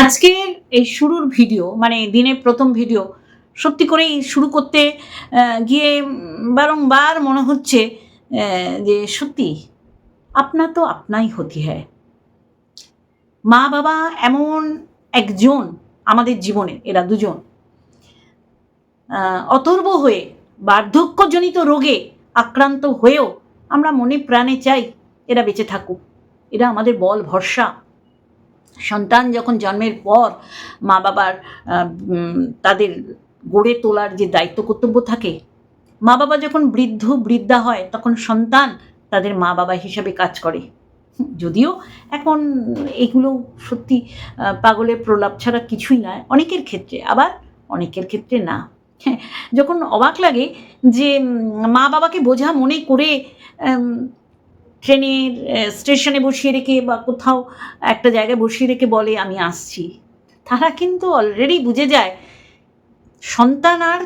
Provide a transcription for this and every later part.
আজকের এই শুরুর ভিডিও মানে দিনের প্রথম ভিডিও, সত্যি করেই শুরু করতে গিয়ে বারংবার মনে হচ্ছে যে সত্যি, আপনা তো আপনাই হতি হ্যায়। মা বাবা এমন একজন আমাদের জীবনে, এরা দুজন অতর্ব হয়ে, বার্ধক্যজনিত রোগে আক্রান্ত হয়েও আমরা মনে প্রাণে চাই, এরা বেঁচে থাকুক। এরা আমাদের বল ভরসা। সন্তান যখন জন্মের পর মা বাবার তাদের গড়ে তোলার যে দায়িত্ব কর্তব্য থাকে, মা বাবা যখন বৃদ্ধ, বৃদ্ধা হয়, তখন সন্তান তাদের মা বাবা হিসাবে কাজ করে। যদিও এখন এগুলো সত্যি পাগলের প্রলাপ ছাড়া কিছুই নয়, অনেকের ক্ষেত্রে, আবার অনেকের ক্ষেত্রে না। যখন অবাক লাগে যে মা বাবাকে বোঝা মনে করে ট্রেনের স্টেশনে বসিয়ে রেখে বা কোথাও একটা জায়গায় বসিয়ে রেখে বলে, আমি আসছি। তারা কিন্তু অলরেডি বুঝে যায়, সন্তান আর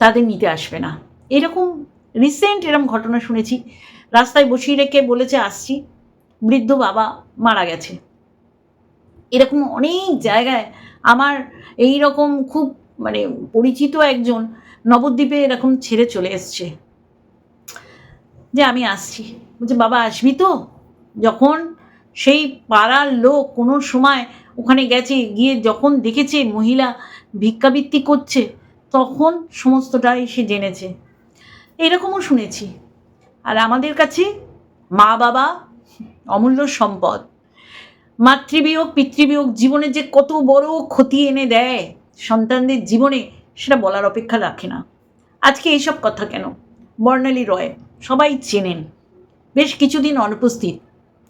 তাদের নিতে আসবে না। এরকম রিসেন্ট এরকম ঘটনা শুনেছি, রাস্তায় বসিয়ে রেখে বলেছে, আসছি। বৃদ্ধ বাবা মারা গেছে। এরকম অনেক জায়গায় আমার এই রকম খুব মানে পরিচিত একজন নবদ্বীপে এরকম ছেড়ে চলে এসছে, যে, আমি আসছি। বলছে, বাবা, আসবি তো? যখন সেই পাড়ার লোক কোনো সময় ওখানে গেছে, গিয়ে যখন দেখেছে মহিলা ভিক্ষাবৃত্তি করছে, তখন সমস্তটাই সে জেনেছে। এরকমও শুনেছি। আর আমাদের কাছে মা বাবা অমূল্য সম্পদ। মাতৃবিয়োগ, পিতৃবিয়োগ জীবনে যে কত বড় ক্ষতি এনে দেয় সন্তানদের জীবনে, সেটা বলার অপেক্ষা রাখে না। আজকে এইসব কথা কেন? বর্ণালী রয়, সবাই চেনেন। বেশ কিছুদিন অনুপস্থিত।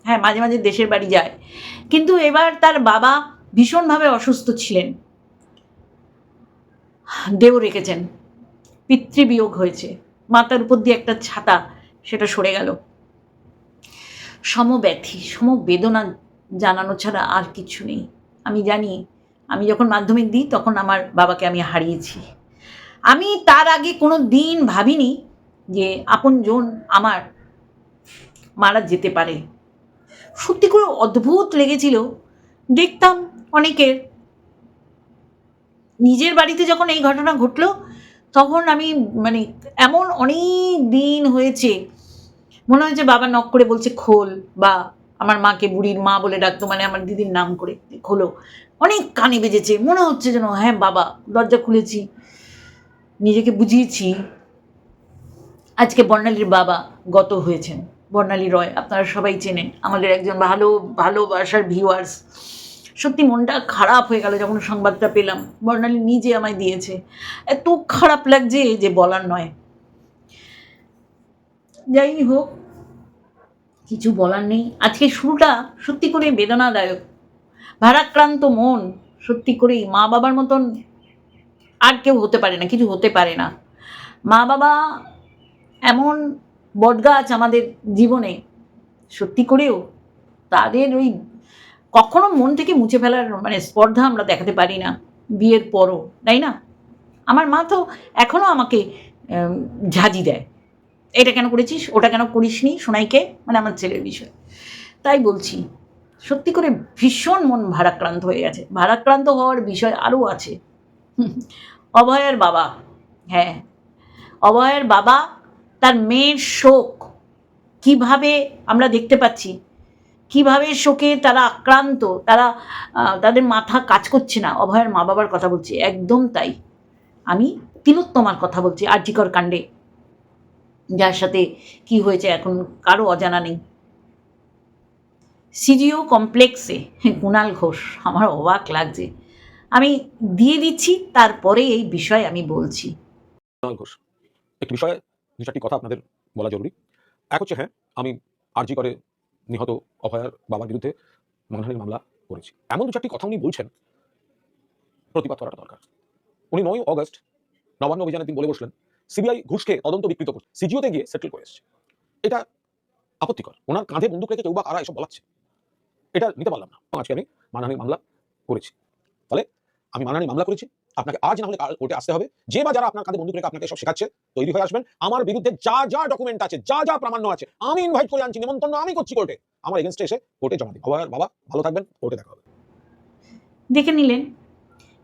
হ্যাঁ মাঝে মাঝে দেশের বাড়ি যায়। কিন্তু এবার তার বাবা ভীষণভাবে অসুস্থ ছিলেন। দেহ রেখেছেন। পিতৃবিয়োগ হয়েছে। মাতার উপর দিয়ে একটা ছাতা, সেটা সরে গেল। সমব্যথী, সমবেদনা জানানো ছাড়া আর কিছু নেই। আমি জানি, আমি যখন মাধ্যমিক দিই, তখন আমার বাবাকে আমি হারিয়েছি। আমি তার আগে কোনো দিন ভাবিনি যে আপনজন আমার মারা যেতে পারে। সত্যি করে অদ্ভুত লেগেছিল দেখতাম অনেকের। নিজের বাড়িতে যখন এই ঘটনা ঘটলো, তখন আমি মানে এমন অনেক দিন হয়েছে, মনে হয়েছে বাবা নক করে বলছে, খোল বা আমার মাকে বুড়ির মা বলে ডাকতো মানে আমার দিদির নাম করে খোলো। অনেক কানে বেজেছে, মনে হচ্ছে যেন হ্যাঁ বাবা, দরজা খুলেছি, নিজেকে বুঝিয়েছি। আজকে বর্ণালীর বাবা গত হয়েছেন। বর্ণালী রয়, আপনারা সবাই চেনেন। আমাদের একজন ভালো, ভালোবাসার ভিউয়ার্স সত্যি মনটা খারাপ হয়ে গেল যখন সংবাদটা পেলাম। বর্ণালী নিজে আমায় দিয়েছে। এত খারাপ লাগছে যে বলার নয়। যাই হোক, কিছু বলার নেই। আজকে শুরুটা সত্যি করে বেদনাদায়ক। ভারাক্রান্ত মন সত্যি করেই মা বাবার মতন আর কেউ হতে পারে না, কিছু হতে পারে না। মা বাবা এমন বটগাছ আমাদের জীবনে সত্যি করেও তাদের ওই কখনো মন থেকে মুছে ফেলার মানে স্পর্ধা আমরা দেখাতে পারি না বিয়ের পরও, তাই না? আমার মা তো এখনও আমাকে ঝাঁজি দেয়। এটা কেন করেছিস? ওটা কেন করিসনি সোনাইকে? মানে আমার ছেলের বিষয়। তাই বলছি, সত্যি করে ভীষণ মন ভারাক্রান্ত হয়ে গেছে। ভারাক্রান্ত হওয়ার বিষয় আরও আছে। অভয়ের বাবা হ্যাঁ। অভয়ের বাবা তার মেয়ের শোক। কীভাবে আমরা দেখতে পাচ্ছি? কীভাবে শোকে তারা আক্রান্ত? তারা তাদের মাথা কাজ করছে না। অভয়ের মা বাবার কথা বলছি। একদম তাই। আমি তিলোত্তমার কথা বলছি আর্যিকর কাণ্ডে। যার সাথে কি হয়েছে এখন কারও অজানা নেই। সিজিও কমপ্লেক্সে কুণাল ঘোষ, আমার অবাক লাগছে। আমি দিয়ে দিচ্ছি, তারপরে এই বিষয়ে আমি বলছি। একটি বিষয়ে দু চারটি কথা আপনাদের বলা জরুরি। এক হচ্ছে হ্যাঁ আমি আরজি করে নিহত অভয়ার বাবার বিরুদ্ধে মানহানির মামলা করেছি। এমন দু চারটি কথা উনি বলছেন, প্রতিবাদ করাটা দরকার। উনি নয় অগস্ট নবান্ন অভিযানের দিন বলে বসলেন, সিবিআই ঘুষকে তদন্ত বিকৃত করছে, সিজিওতে গিয়ে সেটেল করে এসছে। এটা আপত্তিকর। ওনার কাঁধে বন্দুক রেখে কেউ বা কারা এসব বলাচ্ছে? এটা নিতে পারলাম না। আজকে আমি মানহানির মামলা করেছি। ফলে আমি মানহানির মামলা করেছি আপনাকে আজ না হলে কোর্টে আসতে হবে। যে বা যারা আপনার কাঁধে বন্দুক রেখে আপনাকে সব শেখাচ্ছে, তৈরি হয়ে আসবেন। আমার বিরুদ্ধে যা যা ডকুমেন্ট আছে, যা যা প্রামাণ্য আছে, আমি ইনভাইট করে আনছি, নিমন্ত্রণ, আমি করছি কোর্টে আমার এগেনস্টে এসে কোর্টে জমা দিন। বাবার বাবা, ভালো থাকবেন কোর্টে দেখা হবে। দেখে নিলেন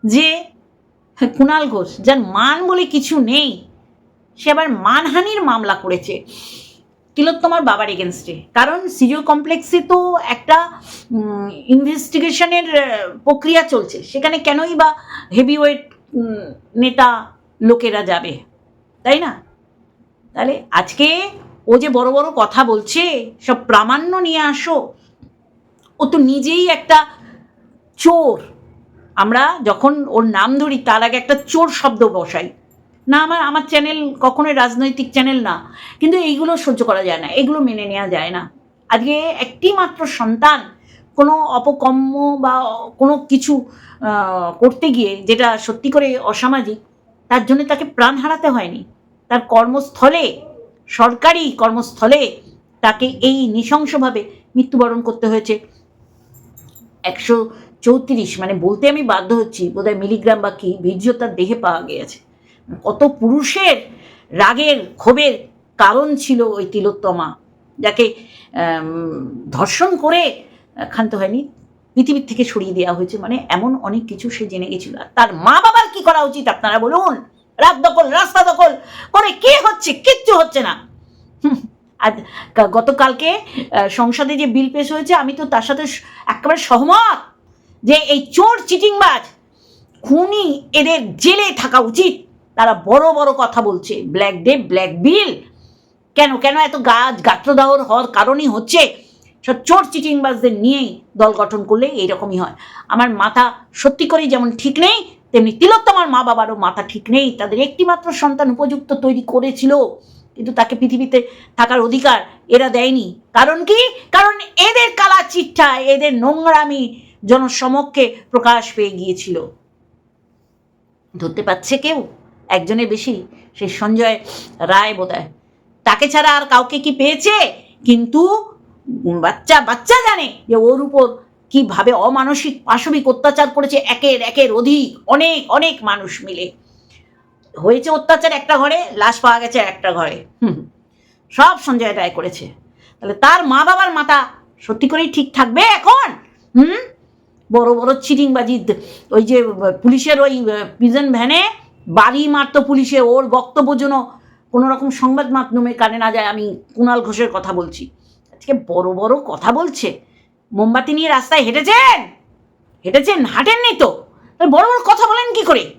যে কুণাল ঘোষ, যার মান বলে কিছু নেই, সে আবার মানহানির মামলা করেছে। তিলোত্তমার বাবার এগেনস্টে কারণ সিজিও কমপ্লেক্সে তো একটা ইনভেস্টিগেশনের প্রক্রিয়া চলছে। সেখানে কেনই বা হেভিওয়েট নেতা লোকেরা যাবে? তাই না? তাহলে আজকে ও যে বড় বড় কথা বলছে, সব প্রামাণ্য নিয়ে আসো। ও তো নিজেই একটা চোর। আমরা যখন ওর নাম ধরি, তার আগে একটা চোর শব্দ বসাই। না, আমার আমার চ্যানেল কখনোই রাজনৈতিক চ্যানেল না। কিন্তু এইগুলো সহ্য করা যায় না, এগুলো মেনে নেওয়া যায় না। আজকে একটি মাত্র সন্তান কোনো অপকম্ম বা কোনো কিছু করতে গিয়ে যেটা সত্যি করে অসামাজিক, তার জন্য তাকে প্রাণ হারাতে হয়নি। তার কর্মস্থলে, সরকারি কর্মস্থলে তাকে এই নৃশংসভাবে মৃত্যুবরণ করতে হয়েছে। একশো চৌত্রিশ মানে বলতে আমি বাধ্য হচ্ছি, বোধহয় মিলিগ্রাম বা কি বীর্য তার দেহে পাওয়া গিয়েছে। কত পুরুষের রাগের ক্ষোভের কারণ ছিল ওই তিলোত্তমা, যাকে ধর্ষণ করে ক্ষান্ত হয়নি, পৃথিবীর থেকে সরিয়ে দেওয়া হয়েছে মানে এমন অনেক কিছু সে জেনে গেছিল। আর তার মা বাবার কি করা উচিত আপনারা বলুন? রাত দখল, রাস্তা দখল, করে কে হচ্ছে? কিচ্ছু হচ্ছে না। আজ গতকালকে সংসদে যে বিল পেশ হয়েছে, আমি তো তার সাথে একেবারে সহমত যে এই চোর চিটিংবাজ, খুনি এদের জেলে থাকা উচিত। তারা বড় বড় কথা বলছে। ব্ল্যাক ডে ব্ল্যাক বিল কেন কেন এত গাছ গাত্রদাহর হওয়ার কারণই হচ্ছে? সব চোর চিটিংবাজদের নিয়েই দল গঠন করলে এইরকমই হয়। আমার মাথা সত্যি করেই যেমন ঠিক নেই, তেমনি তিলোত্তমার মা বাবারও মাথা ঠিক নেই। তাদের একটিমাত্র সন্তান উপযুক্ত তৈরি করেছিল, কিন্তু তাকে পৃথিবীতে থাকার অধিকার এরা দেয়নি। কারণ কি? কারণ এদের কালা চিঠা, এদের নোংরামি জনসমক্ষে প্রকাশ পেয়ে গিয়েছিল। ধরতে পারছে কেউ? একজনের বেশি সেই সঞ্জয় রায় বোধহয়। তাকে ছাড়া আর কাউকে কি পেয়েছে? কিন্তু বাচ্চা বাচ্চা জানে যে ওর উপর কীভাবে অমানসিক, পাশবিক অত্যাচার করেছে একের একের অধিক, অনেক অনেক মানুষ মিলে। হয়েছে অত্যাচার একটা ঘরে, লাশ পাওয়া গেছে একটা ঘরে। হুম সব সঞ্জয় রায় করেছে। তাহলে তার মা বাবার মাথা সত্যি করেই ঠিক থাকবে এখন? হুম? বড় বড় চিটিংবাজি, ওই যে পুলিশের ওই প্রিজন ভ্যানে বাড়ি মারতো পুলিশে, ওর বক্তব্য যেন কোনো রকম সংবাদ মাধ্যমে কানে না যায়, আমি কুণাল ঘোষের কথা বলছি। আজকে বড় বড় কথা বলছে। মোমবাতি নিয়ে রাস্তায় হেঁটেছেন? হেঁটেছেন? হাঁটেননি তো? বড় বড় কথা বলেন কি করে?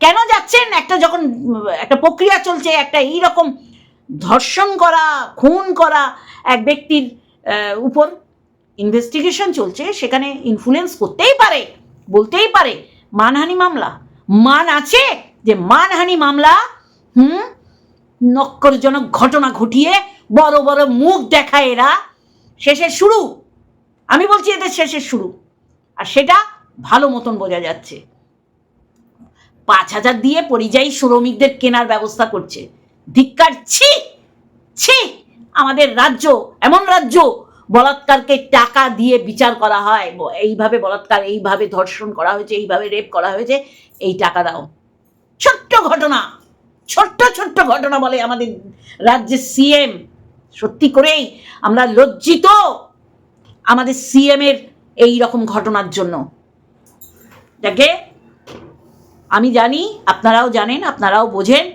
কেন যাচ্ছেন? একটা যখন, একটা প্রক্রিয়া চলছে, একটা এই রকম ধর্ষণ করা, খুন করা এক ব্যক্তির উপর ইনভেস্টিগেশন চলছে, সেখানে ইনফ্লুয়েন্স করতেই পারে, বলতেই পারে মানহানি মামলা। মান আছে যে মানহানি মামলা, হুম? নক্করজনক ঘটনা ঘটিয়ে বড় বড় মুখ দেখায় এরা। শেষের শুরু। আমি বলছি এদের শেষের শুরু। আর সেটা ভালো মতন বোঝা যাচ্ছে। পাঁচ হাজার দিয়ে পরিযায়ী শ্রমিকদের কেনার ব্যবস্থা করছে। ধিক্কার, ছি ছি, আমাদের রাজ্য, এমন রাজ্য বলাৎকারকে টাকা দিয়ে বিচার করা হয় এইভাবে বলাৎকার, এইভাবে ধর্ষণ করা হয়েছে, এইভাবে রেপ করা হয়েছে, এই টাকা দাও। ছোট্ট ঘটনা, ছোট্ট ছোট্ট ঘটনা বলে আমাদের রাজ্যের সিএম সত্যি করেই আমরা লজ্জিত আমাদের সিএম এর এই রকম ঘটনার জন্য। যাকে আমি জানি, আপনারাও জানেন, আপনারাও বোঝেন,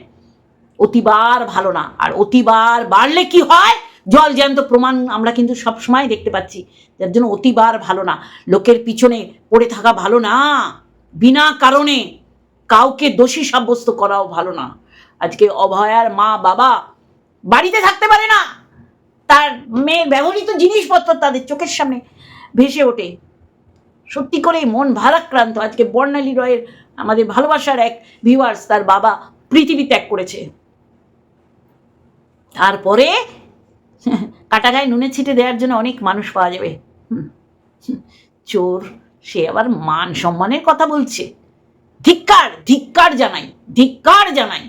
অতিবার ভালো না। আর অতিবার বাড়লে কি হয়? জল জ্যান্ত প্রমাণ আমরা কিন্তু সব সময় দেখতে পাচ্ছি। যার জন্য অতিবার ভালো না। লোকের পিছনে পড়ে থাকা ভালো না। বিনা কারণে কাউকে দোষী সাব্যস্ত করাও ভালো না। আজকে অভয়ার মা বাবা বাড়িতে থাকতে পারে না। তার মেয়ের ব্যবহৃত জিনিসপত্র তাদের চোখের সামনে ভেসে ওঠে। সত্যি করে মন ভারাক্রান্ত। আজকে বর্ণালী রয়ের আমাদের ভালোবাসার এক ভিউয়ার্স তার বাবা পৃথিবী ত্যাগ করেছে। তারপরে কাটা গায়ে নুনে ছিটে দেওয়ার জন্য অনেক মানুষ পাওয়া যাবে। চোর, সে আবার মান সম্মানের কথা বলছে। ধিক্কার ধিক্কার জানাই ধিক্কার জানাই।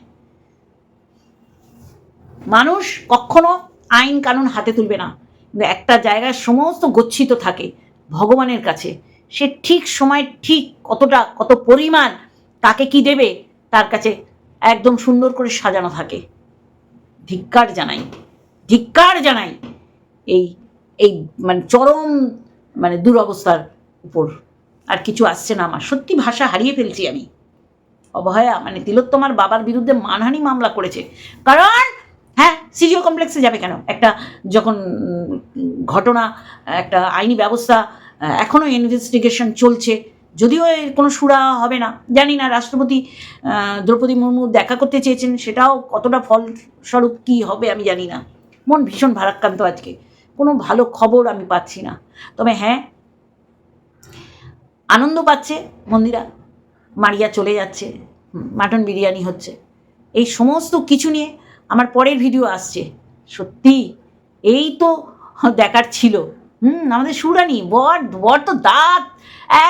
মানুষ কখনো আইন কানুন হাতে তুলবে না। একটা জায়গায় সমস্ত গচ্ছিত থাকে ভগবানের কাছে। সে ঠিক সময় ঠিক কতটা, কত পরিমাণ তাকে কি দেবে, তার কাছে একদম সুন্দর করে সাজানো থাকে। ধিক্কার জানাই। ধিক্কার জানাই এই এই মানে চরম মানে দুরবস্থার উপর। আর কিছু আসছে না আমার। সত্যি ভাষা হারিয়ে ফেলছি আমি। অবহেয়া মানে তিলোত্তমার বাবার বিরুদ্ধে মানহানি মামলা করেছে। কারণ হ্যাঁ সিজিও কমপ্লেক্সে যাবে কেন? একটা যখন ঘটনা, একটা আইনি ব্যবস্থা এখনও ইনভেস্টিগেশন চলছে। যদিও কোনো সুরা হবে না। জানি না রাষ্ট্রপতি দ্রৌপদী মুর্মু দেখা করতে চেয়েছেন, সেটাও কতটা ফলস্বরূপ কী হবে আমি জানি না। মন ভীষণ ভারাক্রান্ত আজকে। কোনো ভালো খবর আমি পাচ্ছি না। তবে হ্যাঁ আনন্দ পাচ্ছে মন্দিরা। মারিয়া চলে যাচ্ছে, মাটন বিরিয়ানি হচ্ছে। এই সমস্ত কিছু নিয়ে আমার পরের ভিডিও আসছে। সত্যি, এই তো দেখার ছিল। হুম, আমাদের সুরানি, বর বর তো দাঁত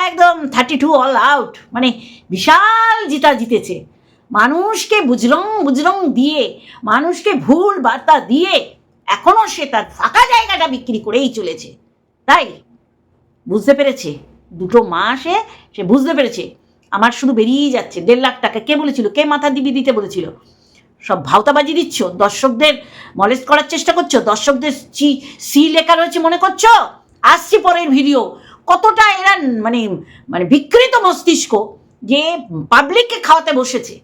একদম থার্টি টু অল আউট মানে বিশাল জিতা জিতেছে। মানুষকে বুঝলং বুঝলং দিয়ে, মানুষকে ভুল বার্তা দিয়ে এখনও সে তার ফাঁকা জায়গাটা বিক্রি করেই চলেছে। তাই বুঝতে পেরেছে? দুটো মাসে সে বুঝতে পেরেছে। আমার শুধু বেরিয়েই যাচ্ছে। দেড় লাখ টাকা। কে বলেছিল? কে মাথা দিবি দিতে বলেছিল? সব ভাওতাবাজি দিচ্ছ? দর্শকদের মলেজ করার চেষ্টা করছ? দর্শকদের সি সি লেখা রয়েছে মনে করছ? আসছি পরের ভিডিও। কতটা এরা মানে মানে বিকৃত মস্তিষ্ক যে পাবলিককে খাওয়াতে বসেছে।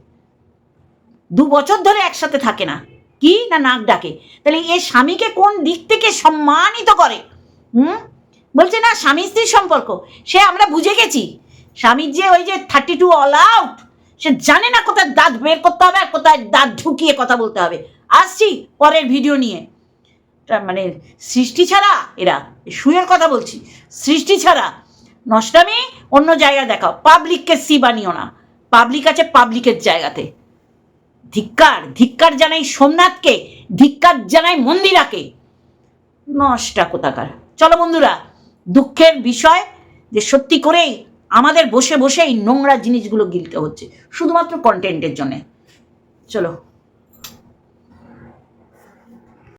দু বছর ধরে একসাথে থাকে না। কি না নাক ডাকে? তাহলে এ স্বামীকে কোন দিক থেকে সম্মানিত করে? হুম? বলছে না, স্বামী স্ত্রীর সম্পর্ক। সে আমরা বুঝে গেছি। স্বামীর যে ওই যে থার্টি টু অল আউট সে জানে না কোথায় দাঁত বের করতে হবে আর কোথায় দাঁত ঢুকিয়ে কথা বলতে হবে। আসছি পরের ভিডিও নিয়ে। মানে সৃষ্টি ছাড়া এরা, শুয়ের কথা বলছি, সৃষ্টি ছাড়া নষ্টামি অন্য জায়গায় দেখাও। পাবলিককে সি বানিও না। পাবলিক আছে পাবলিকের জায়গাতে। ধিক্কার ধিক্কার জানাই সোমনাথকে, ধিক্কার জানাই মন্দিরাকে। নষ্টা কোথাকার। চলো বন্ধুরা, দুঃখের বিষয় যে সত্যি করেই আমাদের বসে বসেই নোংরা জিনিসগুলো গিলতে হচ্ছে, শুধুমাত্র কন্টেন্টের জন্যে। চলো।